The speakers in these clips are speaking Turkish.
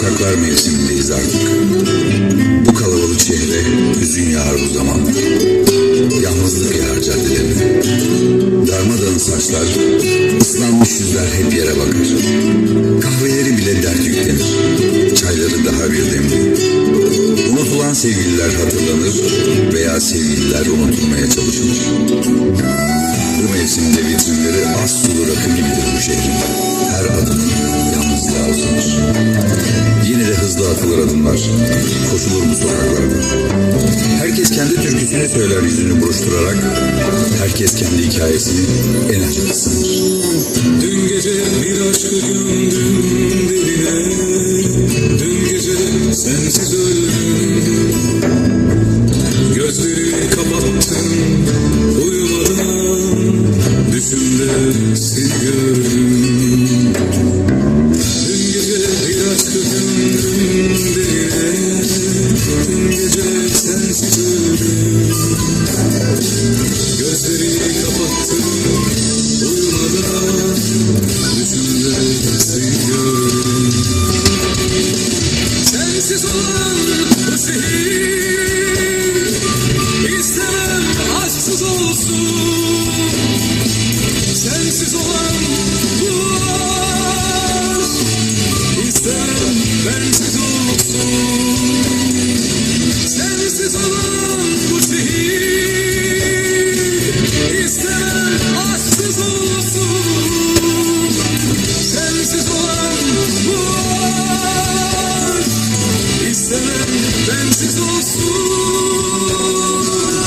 sokaklar mevsimindeyiz artık. Bu kalabalık şehre hüzün yağar bu zaman. Yalnızlık yağar caddelerine. Darmadağın saçlar, ıslanmış yüzler hep yere bakar. Kahveleri bile dert yüklenir. Çayları daha bir demli. Unutulan sevgililer hatırlanır veya sevgililer unutulmaya çalışılır. Bu mevsimde vitrinleri az sulu rakı gibidir bu şehrin. Her adım yalnızlığa uzanır. Atılır adımlar. Koşulur bu sokaklarda. Herkes kendi türküsünü söyler yüzünü buruşturarak. Herkes kendi hikayesini en acı sanır. Dün gece bir aşkı gömdüm derine Dün gece sensiz öldüm Gözlerimi kapattım uyumadan Düşümde seni gördüm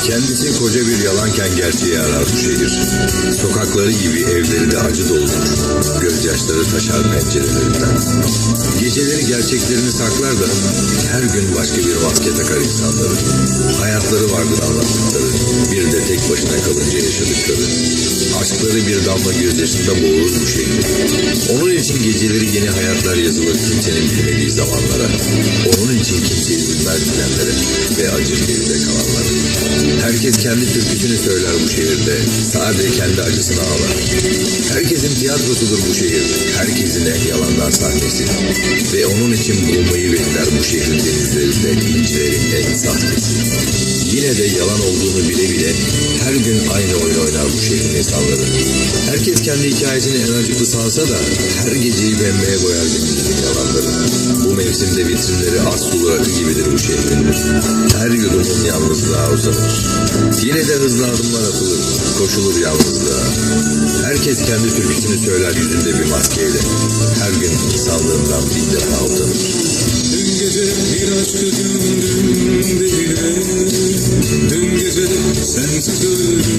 Kendisi koca bir yalanken gerçeği arar bu şehir. Sokakları gibi evleri de acı doludur. Gözyaşları taşar pencerelerinden. Gerçeklerini saklar da her gün başka bir maske takar insanların. Hayatları vardır anlattıkları. Bir de tek başına kalınca yaşadıkları. Aşkları bir damla gözyaşında boğulur bu şehri. Onun için geceleri yeni hayatlar yazılır kimsenin bilmediği zamanlara. Onun için kimse üzülmez bilenlere ve acır geride kalanlara. Herkes kendi türküsünü söyler bu şehirde. Sadece kendi acısını ağlar. Herkesin tiyatrosudur bu şehir. Herkesin en yalandan sahnesi. Ve onun için bulmayı bekler bu şehrin denizlerinde incilerin en sahtesi. Yine de yalan olduğunu bile bile her gün aynı oyun oynar bu şehrin insanları. Herkes kendi hikayesini en acıklı sansa da her geceyi pembeye boyar gündüzün yalanları. Bu mevsimde vitrinleri az sulu rakı gibidir bu şehrin. Her yudumun yalnızlığa uzanır. Yine de hızlı adımlar atılır, koşulur yalnızlığa. Herkes kendi türküsünü söyler yüzünde bir maskeyle. Her gün insanlığından bir defa utanır. Dün gece bir aşkı gömdüm derine Dün gece sensiz öldüm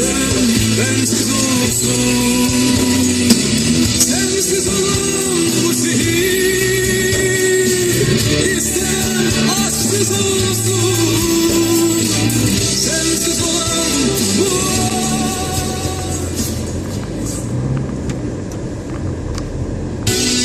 İstemem bensiz olsun. Sensiz